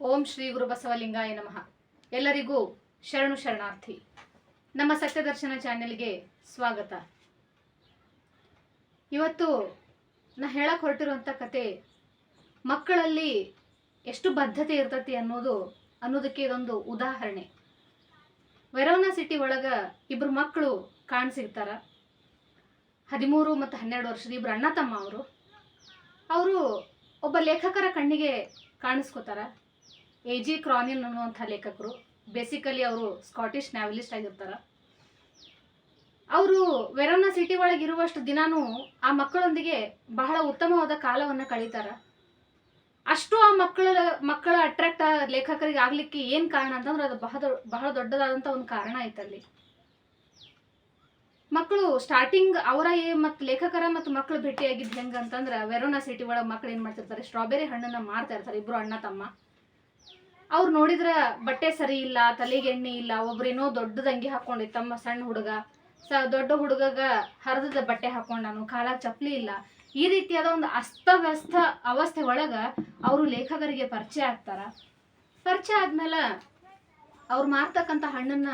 ಓ ಶ್ರೀ ಗುರು ಬಸವಲಿಂಗಾಯ ನಮಃ. ಎಲ್ಲರಿಗೂ ಶರಣು ಶರಣಾರ್ಥಿ. ನಮ್ಮ ಸತ್ಯದರ್ಶನ ಚಾನೆಲ್ಗೆ ಸ್ವಾಗತ. ಇವತ್ತು ನಾ ಹೇಳಕ್ ಹೊರಟಿರುವಂಥ ಕತೆ ಮಕ್ಕಳಲ್ಲಿ ಎಷ್ಟು ಬದ್ಧತೆ ಇರ್ತತಿ ಅನ್ನೋದು ಅನ್ನೋದಕ್ಕೆ ಇದೊಂದು ಉದಾಹರಣೆ. ವೆರೋನಾ ಸಿಟಿ ಒಳಗ ಇಬ್ರು ಮಕ್ಕಳು ಕಾಣಸಿಗ್ತಾರ ಹದಿಮೂರು ಮತ್ತು ಹನ್ನೆರಡು ವರ್ಷದ ಇಬ್ರು ಅಣ್ಣ ತಮ್ಮ ಅವರು. ಅವರು ಒಬ್ಬ ಲೇಖಕರ ಕಣ್ಣಿಗೆ ಕಾಣಿಸ್ಕೋತಾರ. ಎ ಜಿ ಕ್ರಾನಿನ್ ಅನ್ನುವಂಥ ಲೇಖಕರು. ಬೇಸಿಕಲಿ ಅವರು ಸ್ಕಾಟಿಷ್ ನ್ಯಾವಲಿಸ್ಟ್ ಆಗಿರ್ತಾರ. ಅವರು ವೆರೋನಾ ಸಿಟಿ ಒಳಗೆ ಇರುವಷ್ಟು ದಿನಾನೂ ಆ ಮಕ್ಕಳೊಂದಿಗೆ ಬಹಳ ಉತ್ತಮವಾದ ಕಾಲವನ್ನು ಕಳೀತಾರ. ಅಷ್ಟು ಆ ಮಕ್ಕಳ ಮಕ್ಕಳ ಅಟ್ರಾಕ್ಟ್ ಲೇಖಕರಿಗೆ ಆಗ್ಲಿಕ್ಕೆ ಏನ್ ಕಾರಣ ಅಂತಂದ್ರೆ ಅದು ಬಹಳ ಬಹಳ ದೊಡ್ಡದಾದಂತ ಒಂದು ಕಾರಣ ಐತಲ್ಲಿ ಮಕ್ಕಳು ಸ್ಟಾರ್ಟಿಂಗ್ ಅವರ ಮತ್ತು ಲೇಖಕರ ಮತ್ತು ಮಕ್ಕಳು ಭೇಟಿಯಾಗಿದ್ದು ಹೆಂಗ ಅಂತಂದ್ರ ವೆರೋನಾ ಸಿಟಿ ಒಳಗೆ ಮಕ್ಕಳು ಏನ್ ಮಾಡ್ತಿರ್ತಾರೆ ಸ್ಟ್ರಾಬೆರಿ ಹಣ್ಣನ್ನ ಮಾರ್ತಾ ಇರ್ತಾರೆ ಇಬ್ರು ಅಣ್ಣ ತಮ್ಮ. ಅವ್ರು ನೋಡಿದ್ರ ಬಟ್ಟೆ ಸರಿ ಇಲ್ಲ, ತಲೆಗೆ ಎಣ್ಣೆ ಇಲ್ಲ ಒಬ್ರೇನೋ ದೊಡ್ಡದಂಗೆ ಹಾಕೊಂಡಿ ತಮ್ಮ ಸಣ್ಣ ಹುಡುಗ. ಸ ದೊಡ್ಡ ಹುಡುಗಗ ಹರಿದ ಬಟ್ಟೆ ಹಾಕೊಂಡಾನು ಕಾಲಾಗ ಚಪ್ಲಿ ಇಲ್ಲ. ಈ ರೀತಿಯಾದ ಒಂದು ಅಸ್ತವ್ಯಸ್ತ ಅವಸ್ಥೆ ಒಳಗೆ ಅವರು ಲೇಖಕರಿಗೆ ಪರಿಚಯ ಆಗ್ತಾರ. ಪರಿಚಯ ಆದ್ಮೇಲೆ ಅವ್ರು ಮಾರ್ತಕ್ಕಂಥ ಹಣ್ಣನ್ನ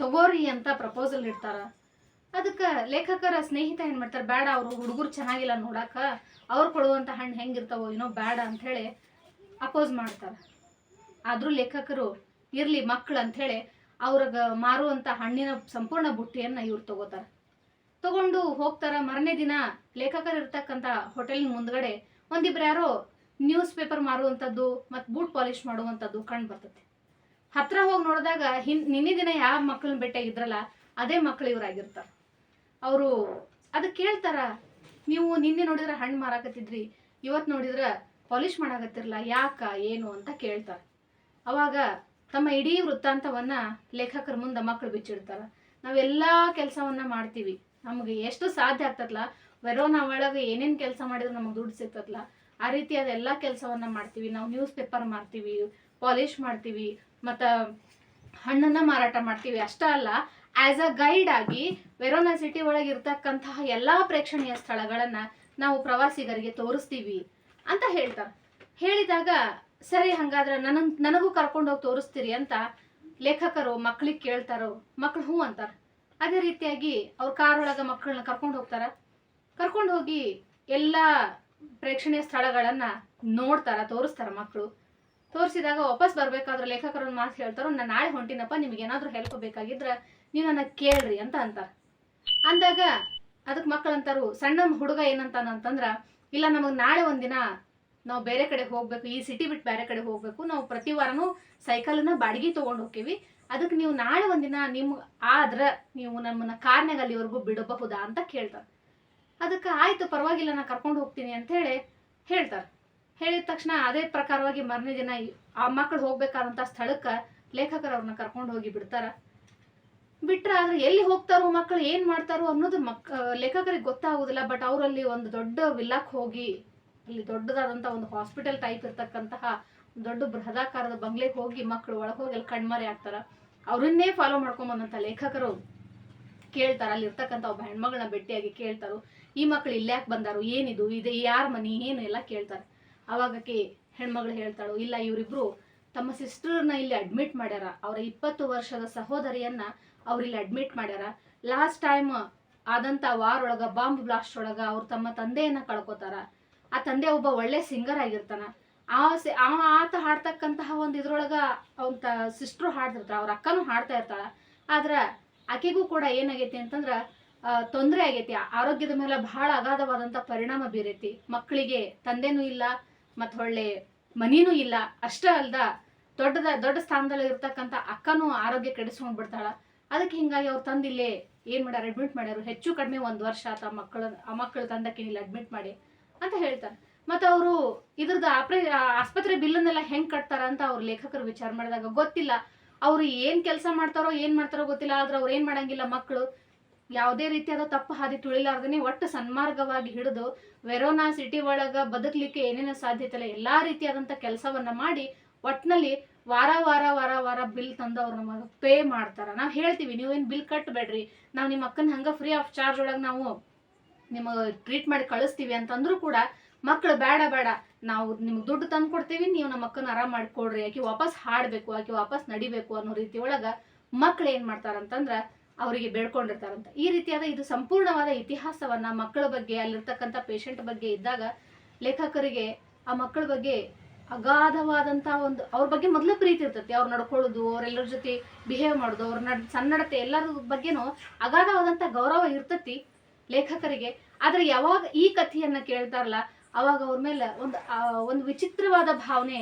ತಗೋರಿ ಅಂತ ಪ್ರಪೋಸಲ್ ಇಡ್ತಾರ. ಅದಕ್ಕೆ ಲೇಖಕರ ಸ್ನೇಹಿತ ಏನು ಮಾಡ್ತಾರೆ ಬೇಡ ಅವರು ಹುಡುಗರು ಚೆನ್ನಾಗಿಲ್ಲ ನೋಡಾಕ, ಅವ್ರು ಕೊಡುವಂಥ ಹಣ್ಣು ಹೆಂಗಿರ್ತಾವೋ ಏನೋ ಬೇಡ ಅಂತ ಹೇಳಿ ಅಪೋಸ್ ಮಾಡ್ತಾರೆ. ಆದ್ರೂ ಲೇಖಕರು, ಇರ್ಲಿ ಮಕ್ಕಳು ಅಂಥೇಳಿ ಅವ್ರಿಗೆ ಮಾರುವಂಥ ಹಣ್ಣಿನ ಸಂಪೂರ್ಣ ಬುಟ್ಟಿಯನ್ನ ಇವ್ರು ತಗೋತಾರ. ತಗೊಂಡು ಹೋಗ್ತಾರ. ಮರನೇ ದಿನ ಲೇಖಕರು ಇರ್ತಕ್ಕಂಥ ಹೋಟೆಲ್ ಮುಂದ್ಗಡೆ ಒಂದಿಬ್ರು ಯಾರೋ ನ್ಯೂಸ್ ಪೇಪರ್ ಮಾರುವಂಥದ್ದು ಮತ್ತು ಬೂಟ್ ಪಾಲಿಶ್ ಮಾಡುವಂಥದ್ದು ಕಂಡು ಬರ್ತದೆ ಹತ್ರ ಹೋಗಿ ನೋಡಿದಾಗ ಹಿನ್, ನಿನ್ನೆ ದಿನ ಯಾವ ಮಕ್ಕಳನ್ನ ಭೇಟಿಯಾಗಿದ್ರಲ್ಲ ಅದೇ ಮಕ್ಕಳು ಇವ್ರಾಗಿರ್ತಾರ. ಅವರು ಅದು ಕೇಳ್ತಾರ ನೀವು ನಿನ್ನೆ ನೋಡಿದ್ರೆ ಹಣ್ಣು ಮಾರಾಕತ್ತಿದ್ರಿ, ಇವತ್ತು ನೋಡಿದ್ರೆ ಪಾಲಿಶ್ ಮಾಡಾಕತ್ತಿರಲ್ಲ ಯಾಕ, ಏನು ಅಂತ ಕೇಳ್ತಾರ. ಅವಾಗ ತಮ್ಮ ಇಡೀ ವೃತ್ತಾಂತವನ್ನ ಲೇಖಕರ ಮುಂದೆ ಮಕ್ಕಳು ಬಿಚ್ಚಿಡ್ತಾರ. ನಾವೆಲ್ಲಾ ಕೆಲಸವನ್ನ ಮಾಡ್ತೀವಿ. ನಮಗೆ ಎಷ್ಟು ಸಾಧ್ಯ ಆಗ್ತದಲ್ಲ ವೆರೋನಾ ಒಳಗೆ ಏನೇನು ಕೆಲಸ ಮಾಡಿದ್ರೆ ನಮಗೆ ದುಡ್ಡು ಸಿಗ್ತದಲ್ಲ ಆ ರೀತಿ ಎಲ್ಲ ಕೆಲಸವನ್ನು ಮಾಡ್ತೀವಿ. ನಾವು ನ್ಯೂಸ್ ಪೇಪರ್ ಮಾಡ್ತೀವಿ ಪಾಲಿಶ್ ಮಾಡ್ತೀವಿ, ಮತ್ತು ಹಣ್ಣನ್ನ ಮಾರಾಟ ಮಾಡ್ತೀವಿ. ಅಷ್ಟೇ ಅಲ್ಲ ಆಸ್ ಅ ಗೈಡ್ ಆಗಿ ವೆರೋನಾ ಸಿಟಿ ಒಳಗೆ ಇರ್ತಕ್ಕಂತಹ ಎಲ್ಲಾ ಪ್ರೇಕ್ಷಣೀಯ ಸ್ಥಳಗಳನ್ನ ನಾವು ಪ್ರವಾಸಿಗರಿಗೆ ತೋರಿಸ್ತೀವಿ ಅಂತ ಹೇಳ್ತಾರೆ. ಹೇಳಿದಾಗ, ಸರಿ ಹಂಗಾದ್ರೆ ನನ್ನ ನನಗೂ ಕರ್ಕೊಂಡೋಗಿ ತೋರಿಸ್ತೀರಿ ಅಂತ ಲೇಖಕರು ಮಕ್ಳಿಗೆ ಕೇಳ್ತಾರೋ? ಮಕ್ಳು ಹ್ಞೂ ಅಂತಾರ. ಅದೇ ರೀತಿಯಾಗಿ ಅವ್ರ ಕಾರ್ ಒಳಗ ಮಕ್ಕಳನ್ನ ಕರ್ಕೊಂಡು ಹೋಗ್ತಾರ. ಕರ್ಕೊಂಡು ಹೋಗಿ ಎಲ್ಲ ಪ್ರೇಕ್ಷಣೀಯ ಸ್ಥಳಗಳನ್ನ ನೋಡ್ತಾರ, ತೋರಿಸ್ತಾರ ಮಕ್ಕಳು ತೋರಿಸಿದಾಗ ವಾಪಸ್ ಬರ್ಬೇಕಾದ್ರೆ ಲೇಖಕರು ಒಂದು ಮಾತು ಹೇಳ್ತಾರೋ ನಾನು ನಾಳೆ ಹೊಂಟಿನಪ್ಪ, ನಿಮ್ಗೆ ಏನಾದರೂ ಹೆಲ್ಪ್ ಬೇಕಾಗಿದ್ರೆ ನೀವು ನನ್ನ ಕೇಳ್ರಿ ಅಂತ ಅಂತಾರೆ. ಅಂದಾಗ ಅದಕ್ಕೆ ಮಕ್ಕಳು ಅಂತಾರು, ಸಣ್ಣ ಹುಡುಗ ಏನಂತಾನ ಅಂತಂದ್ರ, ಇಲ್ಲ ನಮಗೆ ನಾಳೆ ಒಂದಿನ ನಾವು ಬೇರೆ ಕಡೆ ಹೋಗ್ಬೇಕು, ಈ ಸಿಟಿ ಬಿಟ್ಟು ಬೇರೆ ಕಡೆ ಹೋಗ್ಬೇಕು, ನಾವು ಪ್ರತಿ ವಾರನೂ ಸೈಕಲನ್ನ ಬಾಡಿಗೆ ತಗೊಂಡು ಹೋಗ್ತೀವಿ ಅದಕ್ಕೆ ನೀವು ನಾಳೆ ಒಂದಿನ ನಿಮ್ ಆದ್ರ ನೀವು ನಮ್ಮನ್ನ ಕಾರ್ನಾಗ ಅಲ್ಲಿವರೆಗೂ ಬಿಡಬಹುದಾ ಅಂತ ಕೇಳ್ತಾರೆ. ಅದಕ್ಕೆ ಆಯ್ತು ಪರವಾಗಿಲ್ಲ, ನಾ ಕರ್ಕೊಂಡು ಹೋಗ್ತೀನಿ ಅಂತ ಹೇಳಿ ಹೇಳ್ತಾರೆ. ಹೇಳಿದ ತಕ್ಷಣ ಅದೇ ಪ್ರಕಾರವಾಗಿ ಮರನೇ ದಿನ ಆ ಮಕ್ಕಳು ಹೋಗ್ಬೇಕಾದಂತ ಸ್ಥಳಕ್ಕೆ ಲೇಖಕರು ಅವ್ರನ್ನ ಕರ್ಕೊಂಡು ಹೋಗಿ ಬಿಡ್ತಾರ. ಬಿಟ್ರ ಆದ್ರೆ ಎಲ್ಲಿ ಹೋಗ್ತಾರೋ ಮಕ್ಕಳು ಏನ್ ಮಾಡ್ತಾರೋ ಅನ್ನೋದು ಮಕ್, ಲೇಖಕರಿಗೆ ಗೊತ್ತಾಗುದಿಲ್ಲ ಬಟ್ ಅವರಲ್ಲಿ ಒಂದು ದೊಡ್ಡ ವಿಲ್ಲಾಕ್ ಹೋಗಿ, ಅಲ್ಲಿ ದೊಡ್ಡದಾದಂತ ಒಂದು ಹಾಸ್ಪಿಟಲ್ ಟೈಪ್ ಇರ್ತಕ್ಕಂತಹ ದೊಡ್ಡ ಬೃಹದಾಕಾರದ ಬಂಗ್ಲೆಗೆ ಹೋಗಿ ಮಕ್ಕಳು ಒಳಗೆ ಹೋಗಿ ಅಲ್ಲಿ ಕಣ್ಮರೆ ಆಗ್ತಾರ. ಅವರನ್ನೇ ಫಾಲೋ ಮಾಡ್ಕೊಂಡ್ ಬಂದಂತ ಲೇಖಕರು ಕೇಳ್ತಾರ, ಅಲ್ಲಿ ಇರ್ತಕ್ಕಂಥ ಒಬ್ಬ ಹೆಣ್ಮಗಳನ್ನ ಭೇಟಿಯಾಗಿ ಕೇಳ್ತಾರೋ. ಈ ಮಕ್ಕಳು ಯಾಕೆ ಬಂದಾರು? ಏನಿದು? ಇದೆ ಯಾರ ಮನಿ? ಏನು? ಎಲ್ಲ ಕೇಳ್ತಾರೆ. ಅವಾಗಕ್ಕೆ ಹೆಣ್ಮಗಳು ಹೇಳ್ತಾಳು, ಇಲ್ಲ ಇವರಿಬ್ರು ತಮ್ಮ ಸಿಸ್ಟರ್ನ ಇಲ್ಲಿ ಅಡ್ಮಿಟ್ ಮಾಡ್ಯಾರ. ಅವರ ಇಪ್ಪತ್ತು ವರ್ಷದ ಸಹೋದರಿಯನ್ನ ಅವ್ರು ಇಲ್ಲಿ ಅಡ್ಮಿಟ್ ಮಾಡ್ಯಾರ. ಲಾಸ್ಟ್ ಟೈಮ್ ಆದಂತ ವಾರ್ ಒಳಗ ಬಾಂಬ್ ಬ್ಲಾಸ್ಟ್ ಒಳಗ ಅವ್ರು ತಮ್ಮ ತಂದೆಯನ್ನ ಕಳ್ಕೊತಾರ. ಆ ತಂದೆ ಒಬ್ಬ ಒಳ್ಳೆ ಸಿಂಗರ್ ಆಗಿರ್ತಾನ. ಆ ಆ ಆತ ಹಾಡ್ತಕ್ಕಂತಹ ಒಂದು ಇದ್ರೊಳಗ ಅವನ ಸಿಸ್ಟ್ರು ಹಾಡ್ತಿರ್ತಾಳ, ಅವ್ರ ಅಕ್ಕನೂ ಹಾಡ್ತಾ ಇರ್ತಾಳ. ಆದ್ರೆ ಆಕೆಗೂ ಕೂಡ ಏನಾಗೈತಿ ಅಂತಂದ್ರ ತೊಂದರೆ ಆಗೈತಿ. ಆರೋಗ್ಯದ ಮೇಲೆ ಬಹಳ ಅಗಾಧವಾದಂತ ಪರಿಣಾಮ ಬೀರೈತಿ. ಮಕ್ಕಳಿಗೆ ತಂದೆನೂ ಇಲ್ಲ ಮತ್ ಒಳ್ಳೆ ಮನಿನೂ ಇಲ್ಲ. ಅಷ್ಟೇ ಅಲ್ದ ದೊಡ್ಡದ, ದೊಡ್ಡ ಸ್ಥಾನದಲ್ಲಿ ಇರ್ತಕ್ಕಂತ ಅಕ್ಕನೂ ಆರೋಗ್ಯ ಕೆಡಿಸ್ಕೊಂಡ್ ಬಿಡ್ತಾಳ ಅದಕ್ಕೆ ಹಿಂಗಾಗಿ ಅವ್ರ ತಂದಿಲ್ಲೇ ಏನ್ ಮಾಡ್ಯಾರ ಅಡ್ಮಿಟ್ ಮಾಡ್ಯಾರು. ಹೆಚ್ಚು ಕಡಿಮೆ ಒಂದ್ ವರ್ಷ ಆತ ಮಕ್ಕಳ ಆ ಮಕ್ಕಳು ತಂದಕ್ಕೆ ಇಲ್ಲಿ ಅಡ್ಮಿಟ್ ಮಾಡಿ ಅಂತ ಹೇಳ್ತಾರೆ ಮತ್ತೆ ಅವರು ಇದ್ರದ್ದು ಆಪ್ರೇ ಆಸ್ಪತ್ರೆ ಬಿಲ್ಲನ್ನೆಲ್ಲ ಹೆಂಗೆ ಕಟ್ತಾರ ಅಂತ ಅವ್ರ ಲೇಖಕರು ವಿಚಾರ ಮಾಡಿದಾಗ ಗೊತ್ತಿಲ್ಲ. ಅವ್ರು ಏನ್ ಕೆಲಸ ಮಾಡ್ತಾರೋ, ಏನ್ ಮಾಡ್ತಾರೋ ಗೊತ್ತಿಲ್ಲ. ಆದ್ರೆ ಅವ್ರು ಏನ್ ಮಾಡಂಗಿಲ್ಲ ಮಕ್ಕಳು ಯಾವುದೇ ರೀತಿಯಾದ ತಪ್ಪು ಹಾದಿ ತುಳಿಲಾರ್ದೇನೆ ಒಟ್ಟು ಸನ್ಮಾರ್ಗವಾಗಿ ಹಿಡಿದು ವೆರೋನಾ ಸಿಟಿ ಒಳಗ ಬದುಕಲಿಕ್ಕೆ ಏನೇನು ಸಾಧ್ಯತೆ ಇಲ್ಲ ಎಲ್ಲಾ ರೀತಿಯಾದಂತ ಕೆಲಸವನ್ನ ಮಾಡಿ ಒಟ್ನಲ್ಲಿ ವಾರ ವಾರ ವಾರ ವಾರ ಬಿಲ್ ತಂದು ಅವ್ರು ನಮಗೆ ಪೇ ಮಾಡ್ತಾರ. ನಾವು ಹೇಳ್ತೀವಿ ನೀವೇನು ಬಿಲ್ ಕಟ್ಟಬೇಡ್ರಿ ನಾವು ನಿಮ್ಮ ಅಕ್ಕನ ಹಂಗ ಫ್ರೀ ಆಫ್ ಚಾರ್ಜ್ ಒಳಗೆ ನಾವು ನಿಮಗೆ ಟ್ರೀಟ್ ಮಾಡಿ ಕಳಿಸ್ತೀವಿ ಅಂತಂದ್ರೂ ಕೂಡ ಮಕ್ಕಳು ಬೇಡ ಬೇಡ, ನಾವು ನಿಮ್ಗೆ ದುಡ್ಡು ತಂದು ಕೊಡ್ತೀವಿ, ನೀವು ನಮ್ಮ ಮಕ್ಕಳನ್ನ ಆರಾಮ್ ಮಾಡ್ಕೊಡ್ರಿ ಆಕೆ ವಾಪಸ್ ಹಾಡಬೇಕು, ಆಕೆ ವಾಪಸ್ ನಡಿಬೇಕು ಅನ್ನೋ ರೀತಿ ಒಳಗೆ ಮಕ್ಳು ಏನು ಮಾಡ್ತಾರಂತಂದ್ರೆ ಅವರಿಗೆ ಬೇಡ್ಕೊಂಡಿರ್ತಾರಂತ. ಈ ರೀತಿಯಾದ ಇದು ಸಂಪೂರ್ಣವಾದ ಇತಿಹಾಸವನ್ನ ಮಕ್ಕಳ ಬಗ್ಗೆ, ಅಲ್ಲಿರ್ತಕ್ಕಂಥ ಪೇಷಂಟ್ ಬಗ್ಗೆ ಇದ್ದಾಗ ಲೇಖಕರಿಗೆ ಆ ಮಕ್ಕಳ ಬಗ್ಗೆ ಅಗಾಧವಾದಂಥ ಒಂದು, ಅವ್ರ ಬಗ್ಗೆ ಮೊದಲು ಪ್ರೀತಿ ಇರ್ತೈತಿ. ಅವ್ರು ನಡ್ಕೊಳ್ಳೋದು, ಅವರೆಲ್ಲರ ಜೊತೆ ಬಿಹೇವ್ ಮಾಡೋದು, ಅವ್ರ ನಡ್, ಸನ್ನಡತೆ ಎಲ್ಲರ ಬಗ್ಗೆನೂ ಅಗಾಧವಾದಂಥ ಗೌರವ ಇರ್ತತಿ ಲೇಖಕರಿಗೆ. ಆದ್ರೆ ಯಾವಾಗ ಈ ಕಥೆಯನ್ನ ಕೇಳ್ತಾರಲ್ಲ ಅವಾಗ ಅವ್ರ ಮೇಲೆ ಒಂದು ಒಂದು ವಿಚಿತ್ರವಾದ ಭಾವನೆ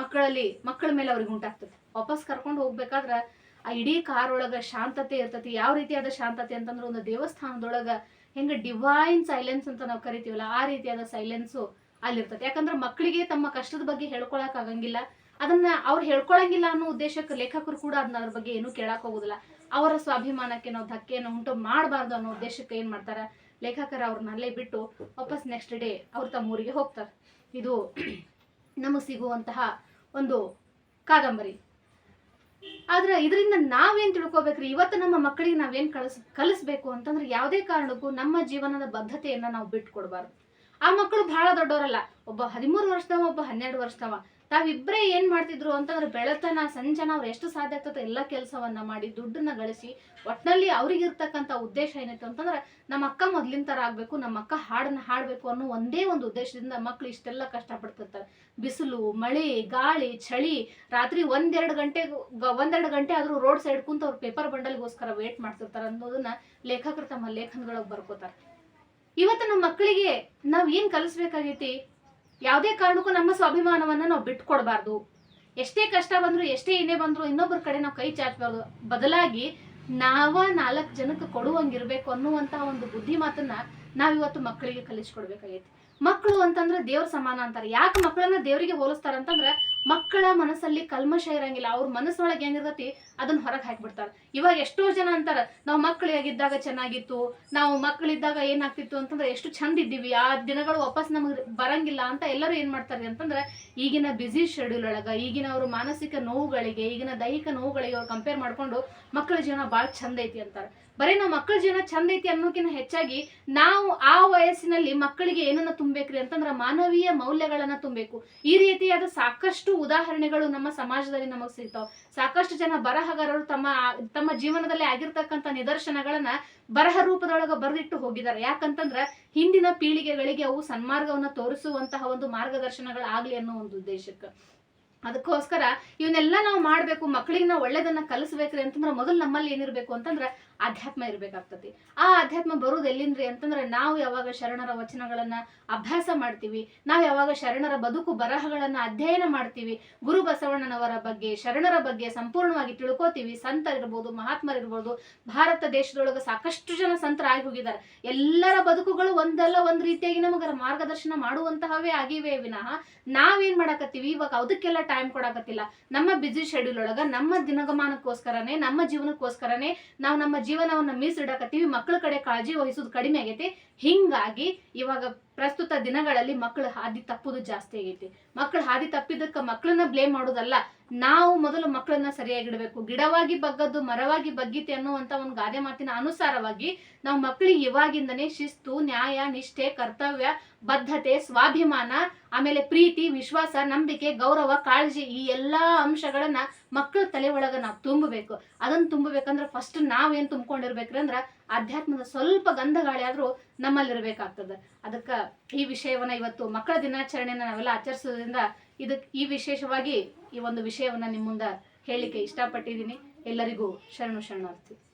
ಮಕ್ಕಳಲ್ಲಿ, ಮಕ್ಕಳ ಮೇಲೆ ಅವ್ರಿಗೆ ಉಂಟಾಗ್ತದೆ. ವಾಪಸ್ ಕರ್ಕೊಂಡು ಹೋಗ್ಬೇಕಾದ್ರೆ ಆ ಇಡೀ ಕಾರ್ ಒಳಗ ಶಾಂತತೆ ಇರ್ತತಿ. ಯಾವ ರೀತಿಯಾದ ಶಾಂತತೆ ಅಂತಂದ್ರೆ ಒಂದು ದೇವಸ್ಥಾನದೊಳಗ ಹೆಂಗ ಡಿವೈನ್ ಸೈಲೆನ್ಸ್ ಅಂತ ನಾವು ಕರಿತೀವಲ್ಲ, ಆ ರೀತಿಯಾದ ಸೈಲೆನ್ಸು ಅಲ್ಲಿರ್ತದೆ ಯಾಕಂದ್ರೆ ಮಕ್ಕಳಿಗೆ ತಮ್ಮ ಕಷ್ಟದ ಬಗ್ಗೆ ಹೇಳ್ಕೊಳಕ್ ಆಗಂಗಿಲ್ಲ. ಅದನ್ನ ಅವ್ರು ಹೇಳ್ಕೊಳಂಗಿಲ್ಲ ಅನ್ನೋ ಉದ್ದೇಶಕ್ಕೆ ಲೇಖಕರು ಕೂಡ ಅದನ್ನ ಅದ್ರ ಬಗ್ಗೆ ಏನು ಕೇಳಕ್ ಹೋಗುದಿಲ್ಲ. ಅವರ ಸ್ವಾಭಿಮಾನಕ್ಕೆ ನಾವು ಧಕ್ಕೆಯನ್ನು ಉಂಟು ಮಾಡಬಾರ್ದು ಅನ್ನೋ ಉದ್ದೇಶಕ್ಕೆ ಏನ್ ಮಾಡ್ತಾರ? ಲೇಖಕರ ಅವ್ರನ್ನ ಅಲ್ಲೇ ಬಿಟ್ಟು ವಾಪಸ್ ನೆಕ್ಸ್ಟ್ ಡೇ ಅವ್ರ ತಮ್ಮ ಊರಿಗೆ ಹೋಗ್ತಾರೆ. ಇದು ನಮಗೆ ಸಿಗುವಂತಹ ಒಂದು ಕಾದಂಬರಿ. ಆದ್ರೆ ಇದರಿಂದ ನಾವೇನ್ ತಿಳ್ಕೊಬೇಕ್ರಿ? ಇವತ್ತು ನಮ್ಮ ಮಕ್ಕಳಿಗೆ ನಾವೇನ್ ಕಲಿಸ್ ಕಲಿಸ್ಬೇಕು ಅಂತಂದ್ರೆ ಯಾವುದೇ ಕಾರಣಕ್ಕೂ ನಮ್ಮ ಜೀವನದ ಬದ್ಧತೆಯನ್ನ ನಾವು ಬಿಟ್ಕೊಡ್ಬಾರ್ದು. ಆ ಮಕ್ಕಳು ಬಹಳ ದೊಡ್ಡವರಲ್ಲ ಒಬ್ಬ ಹದಿಮೂರು ವರ್ಷದವ, ಒಬ್ಬ ಹನ್ನೆರಡು ವರ್ಷದವ. ತಾವಿಬ್ಬರೇ ಏನ್ ಮಾಡ್ತಿದ್ರು ಅಂತಂದ್ರೆ ಬೆಳತನ, ಸಂಜನ ಅವ್ರು ಎಷ್ಟು ಸಾಧ್ಯ ಆಗ್ತದೆ ಎಲ್ಲ ಕೆಲಸವನ್ನ ಮಾಡಿ, ದುಡ್ಡನ್ನ ಗಳಿಸಿ, ಒಟ್ನಲ್ಲಿ ಅವ್ರಿಗಿರ್ತಕ್ಕಂಥ ಉದ್ದೇಶ ಏನಿತ್ತು ಅಂತಂದ್ರೆ ನಮ್ಮ ಅಕ್ಕ ಮೊದ್ಲಿನ ತರ ಆಗ್ಬೇಕು, ನಮ್ಮ ಅಕ್ಕ ಹಾಡನ್ನ ಹಾಡ್ಬೇಕು ಅನ್ನೋ ಒಂದೇ ಒಂದು ಉದ್ದೇಶದಿಂದ ಮಕ್ಳು ಇಷ್ಟೆಲ್ಲ ಕಷ್ಟಪಡ್ತಿರ್ತಾರೆ. ಬಿಸಿಲು, ಮಳೆ, ಗಾಳಿ, ಚಳಿ, ರಾತ್ರಿ ಒಂದೆರಡು ಗಂಟೆ ಒಂದೆರಡು ಗಂಟೆ ಆದ್ರೂ ರೋಡ್ ಸೈಡ್ ಕುಂತ ಅವ್ರು ಪೇಪರ್ ಬಂಡಲ್ಗೋಸ್ಕರ ವೇಟ್ ಮಾಡ್ತಿರ್ತಾರೆ ಅನ್ನೋದನ್ನ ಲೇಖಕರು ತಮ್ಮ ಲೇಖನದೊಳಗೆ ಬರ್ಕೋತಾರೆ. ಇವತ್ತು ನಮ್ಮ ಮಕ್ಕಳಿಗೆ ನಾವು ಏನು ಕಲಿಸ್ಬೇಕಾಗೈತಿ? ಯಾವುದೇ ಕಾರಣಕ್ಕೂ ನಮ್ಮ ಸ್ವಾಭಿಮಾನವನ್ನ ನಾವು ಬಿಟ್ಕೊಡ್ಬಾರ್ದು. ಎಷ್ಟೇ ಕಷ್ಟ ಬಂದ್ರು, ಎಷ್ಟೇ ಏನೇ ಬಂದ್ರು, ಇನ್ನೊಬ್ಬರ ಕಡೆ ನಾವು ಕೈ ಚಾಚಬಾರ್ದು ಬದಲಾಗಿ ನಾವ ನಾಲ್ಕು ಜನಕ್ಕೆ ಕೊಡುವಂಗಿರ್ಬೇಕು ಅನ್ನುವಂತಹ ಒಂದು ಬುದ್ಧಿ ಮಾತನ್ನ ನಾವಿವತ್ತು ಮಕ್ಕಳಿಗೆ ಕಲಿಸ್ಕೊಡ್ಬೇಕಾಗೈತಿ. ಮಕ್ಕಳು ಅಂತಂದ್ರೆ ದೇವ್ರ ಸಮಾನ ಅಂತಾರೆ. ಯಾಕೆ ಮಕ್ಕಳನ್ನ ದೇವರಿಗೆ ಹೋಲಿಸ್ತಾರ ಅಂತಂದ್ರೆ ಮಕ್ಕಳ ಮನಸ್ಸಲ್ಲಿ ಕಲ್ಮಶ ಇರಂಗಿಲ್ಲ. ಅವ್ರ ಮನಸ್ಸೊಳಗೆ ಏನಿರ್ತತಿ ಅದನ್ನ ಹೊರಗೆ ಹಾಕ್ಬಿಡ್ತಾರೆ. ಇವಾಗ ಎಷ್ಟೋ ಜನ ಅಂತಾರ, ನಾವು ಮಕ್ಕಳಿಗಿದ್ದಾಗ ಚೆನ್ನಾಗಿತ್ತು, ನಾವು ಮಕ್ಕಳಿದ್ದಾಗ ಏನಾಗ್ತಿತ್ತು ಅಂತಂದ್ರೆ ಎಷ್ಟು ಚಂದ ಇದ್ದೀವಿ. ಆ ದಿನಗಳು ವಾಪಸ್ ನಮಗೆ ಬರಂಗಿಲ್ಲ ಅಂತ ಎಲ್ಲರೂ ಏನ್ ಮಾಡ್ತಾರೆ ಅಂತಂದ್ರೆ, ಈಗಿನ ಬ್ಯುಸಿ ಶೆಡ್ಯೂಲ್ ಒಳಗೆ, ಈಗಿನ ಅವ್ರ ಮಾನಸಿಕ ನೋವುಗಳಿಗೆ, ಈಗಿನ ದೈಹಿಕ ನೋವುಗಳಿಗೆ ಅವ್ರು ಕಂಪೇರ್ ಮಾಡ್ಕೊಂಡು ಮಕ್ಕಳ ಜೀವನ ಭಾಳ ಚಂದ ಐತಿ ಅಂತಾರೆ. ಬರೀ ನಾವು ಮಕ್ಕಳ ಜೀವನ ಚಂದ ಐತಿ ಅನ್ನೋಕಿನ ಹೆಚ್ಚಾಗಿ ನಾವು ಆ ವಯಸ್ಸಿನಲ್ಲಿ ಮಕ್ಕಳಿಗೆ ಏನನ್ನ ತುಂಬೇಕ್ರಿ ಅಂತಂದ್ರೆ ಮಾನವೀಯ ಮೌಲ್ಯಗಳನ್ನ ತುಂಬಬೇಕು. ಈ ರೀತಿಯಾದ ಸಾಕಷ್ಟು ಉದಾಹರಣೆಗಳು ನಮ್ಮ ಸಮಾಜದಲ್ಲಿ ನಮಗೆ ಸಿಗ್ತಾವ. ಸಾಕಷ್ಟು ಜನ ಬರಹಗಾರರು ತಮ್ಮ ತಮ್ಮ ಜೀವನದಲ್ಲಿ ಆಗಿರ್ತಕ್ಕಂಥ ನಿದರ್ಶನಗಳನ್ನ ಬರಹ ರೂಪದೊಳಗ ಬರೆದಿಟ್ಟು ಹೋಗಿದ್ದಾರೆ ಯಾಕಂತಂದ್ರ ಹಿಂದಿನ ಪೀಳಿಗೆಗಳಿಗೆ ಅವು ಸನ್ಮಾರ್ಗವನ್ನ ತೋರಿಸುವಂತಹ ಒಂದು ಮಾರ್ಗದರ್ಶನಗಳಾಗ್ಲಿ ಅನ್ನೋ ಒಂದು ಉದ್ದೇಶಕ್ಕೆ. ಅದಕ್ಕೋಸ್ಕರ ಇವನ್ನೆಲ್ಲ ನಾವು ಮಾಡ್ಬೇಕು ಮಕ್ಕಳಿಗೆ ನಾವು ಒಳ್ಳೇದನ್ನ ಕಲಿಸ್ಬೇಕ್ರಿ ಅಂತಂದ್ರೆ ಮೊದಲು ನಮ್ಮಲ್ಲಿ ಏನಿರ್ಬೇಕು ಅಂತಂದ್ರೆ ಅಧ್ಯಾತ್ಮ ಇರ್ಬೇಕಾಗ್ತತಿ. ಆ ಅಧ್ಯಾತ್ಮ ಬರೋದು ಎಲ್ಲಿಂದ್ರಿ ಅಂತಂದ್ರೆ ನಾವು ಯಾವಾಗ ಶರಣರ ವಚನಗಳನ್ನ ಅಭ್ಯಾಸ ಮಾಡ್ತೀವಿ, ನಾವು ಯಾವಾಗ ಶರಣರ ಬದುಕು ಬರಹಗಳನ್ನ ಅಧ್ಯಯನ ಮಾಡ್ತೀವಿ, ಗುರು ಬಸವಣ್ಣನವರ ಬಗ್ಗೆ, ಶರಣರ ಬಗ್ಗೆ ಸಂಪೂರ್ಣವಾಗಿ ತಿಳ್ಕೊತೀವಿ ಸಂತರಿರ್ಬೋದು ಮಹಾತ್ಮರಿರ್ಬೋದು ಭಾರತ ದೇಶದೊಳಗೆ ಸಾಕಷ್ಟು ಜನ ಸಂತರಾಗಿ ಹೋಗಿದ್ದಾರೆ ಎಲ್ಲರ ಬದುಕುಗಳು ಒಂದಲ್ಲ ಒಂದ್ ರೀತಿಯಾಗಿ ನಮಗ ಮಾರ್ಗದರ್ಶನ ಮಾಡುವಂತಹವೇ ಆಗಿವೆ ವಿನಃ ನಾವೇನ್ ಮಾಡಾಕತ್ತೀವಿ? ಇವಾಗ ಅದಕ್ಕೆಲ್ಲ ಟೈಮ್ ಕೊಡಾಕತ್ತಿಲ್ಲ. ನಮ್ಮ ಬಿಸಿ ಶೆಡ್ಯೂಲ್ ಒಳಗ ನಮ್ಮ ದಿನಗಮಾನಕ್ಕೋಸ್ಕರನೇ, ನಮ್ಮ ಜೀವನಕ್ಕೋಸ್ಕರನೇ ನಾವು ನಮ್ಮ ಜೀವನವನ್ನ ಮೀಸಲಿಡಾಕತ್ತೀವಿ ಮಕ್ಕಳ ಕಡೆ ಕಾಳಜಿ ವಹಿಸೋದು ಕಡಿಮೆ ಆಗೈತಿ. ಹಿಂಗಾಗಿ ಇವಾಗ ಪ್ರಸ್ತುತ ದಿನಗಳಲ್ಲಿ ಮಕ್ಕಳು ಹಾದಿ ತಪ್ಪುದು ಜಾಸ್ತಿ ಆಗೈತಿ. ಮಕ್ಕಳು ಹಾದಿ ತಪ್ಪಿದ್ದಕ್ಕೆ ಮಕ್ಕಳನ್ನ ಬ್ಲೇಮ್ ಮಾಡೋದಲ್ಲ. ನಾವು ಮೊದಲು ಮಕ್ಕಳನ್ನ ಸರಿಯಾಗಿಡಬೇಕು. ಗಿಡವಾಗಿ ಬಗ್ಗದ್ದು, ಮರವಾಗಿ ಬಗ್ಗಿತೆ ಅನ್ನುವಂತ ಒಂದು ಗಾದೆ ಮಾತಿನ ಅನುಸಾರವಾಗಿ ನಾವು ಮಕ್ಕಳಿಗೆ ಇವಾಗಿಂದನೇ ಶಿಸ್ತು, ನ್ಯಾಯ, ನಿಷ್ಠೆ, ಕರ್ತವ್ಯ, ಬದ್ಧತೆ, ಸ್ವಾಭಿಮಾನ, ಆಮೇಲೆ ಪ್ರೀತಿ, ವಿಶ್ವಾಸ, ನಂಬಿಕೆ, ಗೌರವ, ಕಾಳಜಿ ಈ ಎಲ್ಲಾ ಅಂಶಗಳನ್ನ ಮಕ್ಕಳ ತಲೆ ಒಳಗ ನಾವು ತುಂಬಬೇಕು. ಅದನ್ನ ತುಂಬಬೇಕಂದ್ರೆ ಫಸ್ಟ್ ನಾವೇನ್ ತುಂಬ್ಕೊಂಡಿರ್ಬೇಕ್ರಿ ಅಂದ್ರ ಅಧ್ಯಾತ್ಮದ ಸ್ವಲ್ಪ ಗಂಧ ಗಾಳಿ ಆದ್ರೂ ನಮ್ಮಲ್ಲಿರ್ಬೇಕಾಗ್ತದ. ಅದಕ್ಕ ಈ ವಿಷಯವನ್ನ ಇವತ್ತು ಮಕ್ಕಳ ದಿನಾಚರಣೆಯನ್ನ ನಾವೆಲ್ಲ ಆಚರಿಸೋದ್ರಿಂದ ಇದಕ್ಕೆ ಈ ವಿಶೇಷವಾಗಿ ಈ ಒಂದು ವಿಷಯವನ್ನ ನಿಮ್ಮ ಮುಂದೆ ಹೇಳಲಿಕ್ಕೆ ಇಷ್ಟಪಟ್ಟಿದ್ದೀನಿ. ಎಲ್ಲರಿಗೂ ಶರಣು ಶರಣಾರ್ಥಿ.